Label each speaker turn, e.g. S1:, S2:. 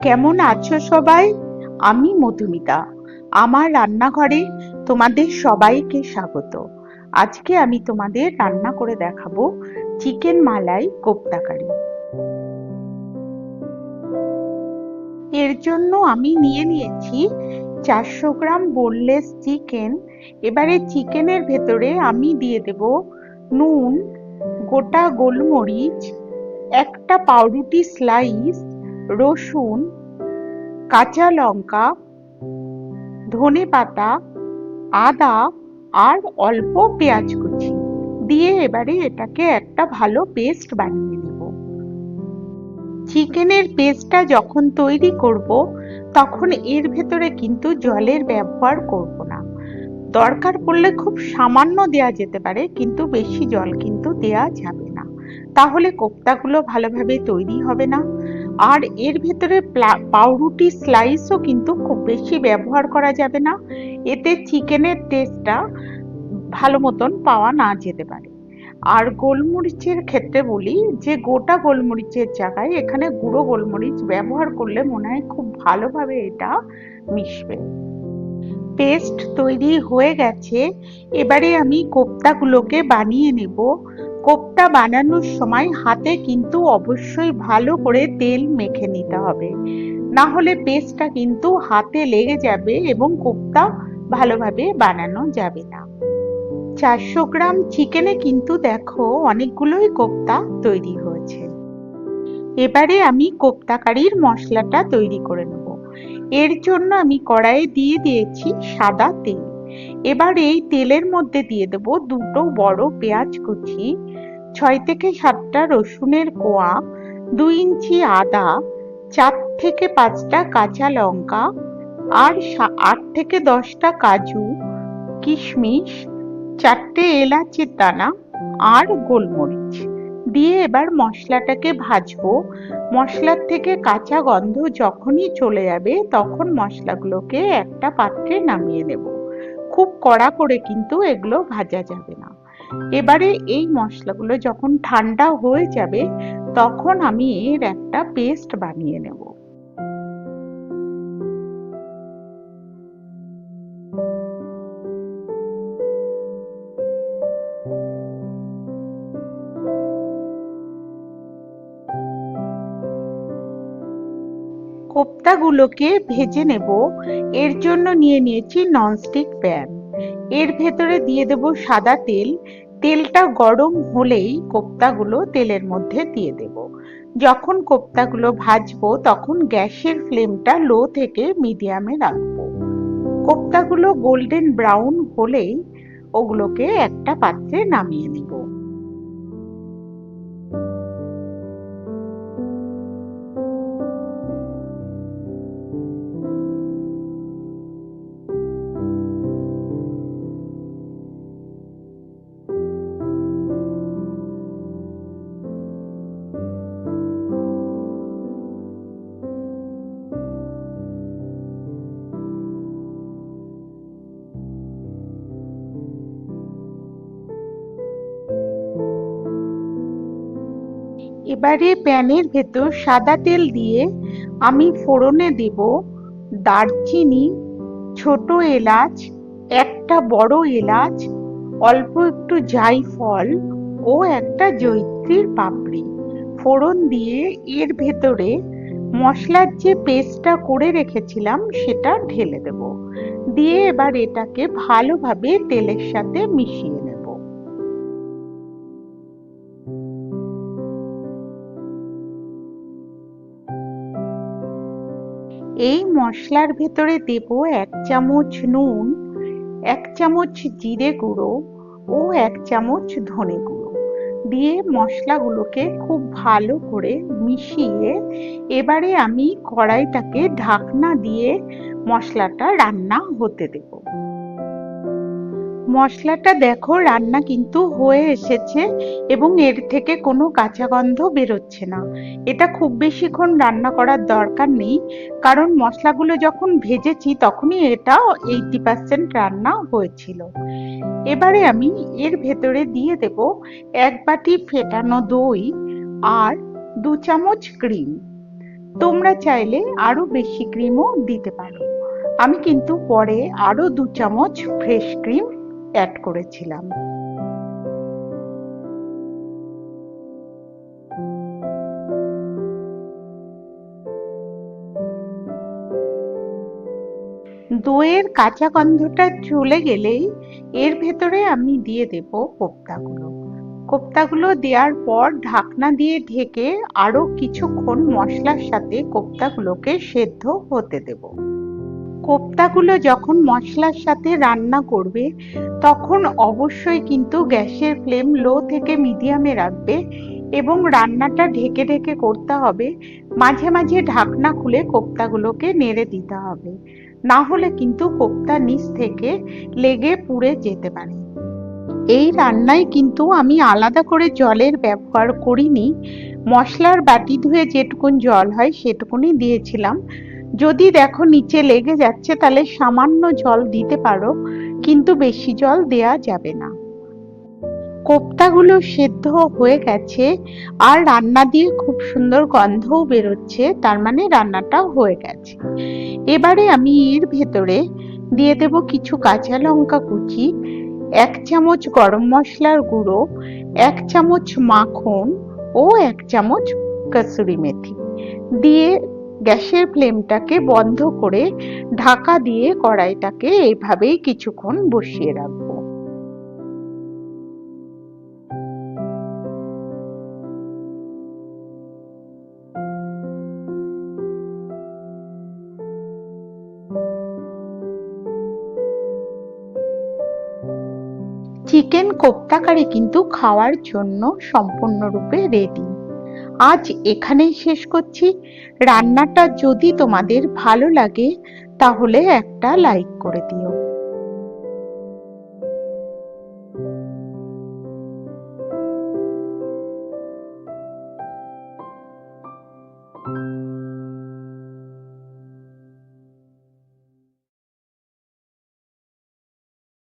S1: কেমন আছো সবাই? আমি মধুমিতা। আমার রান্নাঘরে তোমাদের সবাইকে স্বাগত। আজকে আমি তোমাদের রান্না করে দেখাবো চিকেন মালাই কোপ্তা কারি এর জন্য আমি নিয়ে নিয়েছি চারশো গ্রাম বোনলেস চিকেন। এবারে চিকেনের ভেতরে আমি দিয়ে দেব নুন, গোটা গোলমরিচ, একটা পাউরুটি স্লাইস রসুন, কাঁচা লঙ্কা, ধনে পাতা, আদা আর অল্প পেঁয়াজ কুচি দিয়ে এবারে এটাকে একটা ভালো পেস্ট বানিয়ে নেব। চিকেনের পেস্টটা যখন তৈরি করব, তখন এর ভেতরে কিন্তু জলের ব্যবহার করব না। দরকার পড়লে খুব সামান্য দেয়া যেতে পারে, কিন্তু বেশি জল কিন্তু দেয়া যাবে না। তাহলে কোপ্তাগুলো ভালোভাবে তৈরি হবে না। আর এর ভেতরে পাউরুটি স্লাইসও কিন্তু খুব বেশি ব্যবহার করা যাবে না। এতে চিকেনের টেস্টটা ভালো মতন পাওয়া না যেতে পারে। আর গোলমরিচের ক্ষেত্রে বলি যে, গোটা গোলমরিচের জায়গায় এখানে গুঁড়ো গোলমরিচ ব্যবহার করলে মনে হয় খুব ভালোভাবে এটা মিশবে। পেস্ট তৈরি হয়ে গেছে। এবারে আমি কোপ্তাগুলোকে বানিয়ে নেব। কোপ্তা বানানোর সময় হাতে কিন্তু অবশ্যই ভালো করে তেল মেখে নিতে হবে। না হলে পেস্টটা কিন্তু হাতে লেগে যাবে এবং কোপ্তা ভালোভাবে বানানো যাবে না। চারশো গ্রাম চিকেনে কিন্তু দেখো অনেকগুলোই কোপ্তা তৈরি হয়েছে। এবারে আমি কোপ্তা কারির মশলাটা তৈরি করে নেব। এর জন্য আমি কড়াইয়ে দিয়ে দিয়েছি সাদা তেল। এবার এই তেলের মধ্যে দিয়ে দেব দুটো বড় পেঁয়াজ কুচি, ছয় থেকে সাতটা রসুনের কোয়া, দুই ইঞ্চি আদা, চার থেকে পাঁচটা কাঁচা লঙ্কা আর আট থেকে দশটা কাজু, কিশমিশ, চারটে এলাচের দানা আর গোলমরিচ। দিয়ে এবার মশলাটাকে ভাজবো। মশলার থেকে কাঁচা গন্ধ যখনই চলে যাবে তখন মশলাগুলোকে একটা পাত্রে নামিয়ে নেব। খুব কড়া করে কিন্তু এগুলো ভাজা যাবে না। এবারে এই মশলাগুলো যখন ঠান্ডা হয়ে যাবে, তখন আমি এর একটা পেস্ট বানিয়ে নেব। কোপ্তাগুলোকে ভেজে নেব। এর জন্য নিয়ে নিয়েছি ননস্টিক প্যান এর ভেতরে দিয়ে দেব সাদা তেল। তেলটা গরম হলেই কোপ্তাগুলো তেলের মধ্যে দিয়ে দেব। যখন কোপ্তাগুলো ভাজবো, তখন গ্যাসের ফ্লেমটা লো থেকে মিডিয়ামে রাখব। কোপ্তাগুলো গোল্ডেন ব্রাউন হলেই ওগুলোকে একটা পাত্রে নামিয়ে নেব। এবারে প্যানের ভেতর সাদা তেল দিয়ে আমি ফোড়নে দেব দারচিনি, ছোট এলাচ, একটা বড় এলাচ, অল্প একটু জাইফল ও একটা জৈত্রীর পাপড়ি। ফোড়ন দিয়ে এর ভেতরে মশলার যে পেস্টটা করে রেখেছিলাম সেটা ঢেলে দেব। দিয়ে এবার এটাকে ভালোভাবে তেলের সাথে মিশিয়ে নেব। এই মশলার ভেতরে দেব এক চামচ নুন, এক চামচ জিরে গুঁড়ো ও এক চামচ ধনে গুঁড়ো। দিয়ে মশলাগুলোকে খুব ভালো করে মিশিয়ে এবারে আমি কড়াইটাকে ঢাকনা দিয়ে মশলাটা রান্না হতে দেব। মশলাটা দেখো, রান্না কিন্তু হয়ে এসেছে এবং এর থেকে কোনো কাঁচা গন্ধ বেরোচ্ছে না। এটা খুব বেশিক্ষণ রান্না করার দরকার নেই, কারণ মশলাগুলো যখন ভেজেছি তখনই এটা এইটি পার্সেন্ট রান্না হয়েছিল। এবারে আমি এর ভেতরে দিয়ে দেব এক বাটি ফেটানো দই আর দু চামচ ক্রিম। তোমরা চাইলে আরও বেশি ক্রিমও দিতে পারো। আমি কিন্তু পরে আরও দু চামচ ফ্রেশ ক্রিম অ্যাড করেছিলাম। দইয়ের কাঁচা গন্ধটা চলে গেলেই এর ভেতরে আমি দিয়ে দেব কোপ্তাগুলো। কোপ্তাগুলো দেওয়ার পর ঢাকনা দিয়ে ঢেকে আরও কিছুক্ষণ মশলার সাথে কোপ্তাগুলোকে সেদ্ধ হতে দেব। কোপ্তাগুলো যখন মশলার সাথে রান্না করবে, তখন অবশ্যই কিন্তু গ্যাসের ফ্লেম লো থেকে মিডিয়ামে রাখবে এবং রান্নাটা ঢেকে ঢেকে করতে হবে। মাঝে মাঝে ঢাকনা খুলে কোপ্তাগুলোকে নেড়ে দিতে হবে। না হলে কিন্তু কোপ্তা নিচ থেকে লেগে পুড়ে যেতে পারে। এই রান্নায় কিন্তু আমি আলাদা করে জলের ব্যবহার করিনি। মশলার বাটি ধুয়ে যেটুকুন জল হয় সেটুকুনি দিয়েছিলাম। যদি দেখো নিচে লেগে যাচ্ছে, তাহলে সামান্য জল দিতে পারো, কিন্তু বেশি জল দেয়া যাবে না। কোপ্তাগুলো সেদ্ধ হয়ে গেছে, আর রান্না দিয়ে খুব সুন্দর গন্ধও বেরোচ্ছে, তার মানে রান্নাটা হয়ে গেছে। এবারে আমি এর ভেতরে দিয়ে দেব কিছু কাঁচা লঙ্কা কুচি, এক চামচ গরম মশলার গুঁড়ো, এক চামচ মাখন ও এক চামচ কসুরি মেথি। দিয়ে গ্যাসের ফ্লেমটাকে বন্ধ করে ঢাকা দিয়ে কড়াইটাকে এইভাবেই কিছুক্ষণ বসিয়ে রাখব। চিকেন কোপ্তা কারি কিন্তু খাওয়ার জন্য সম্পূর্ণরূপে রেডি আজ এখানেই শেষ করছি। রান্নাটা যদি তোমাদের ভালো লাগে তাহলে একটা লাইক করে দিও।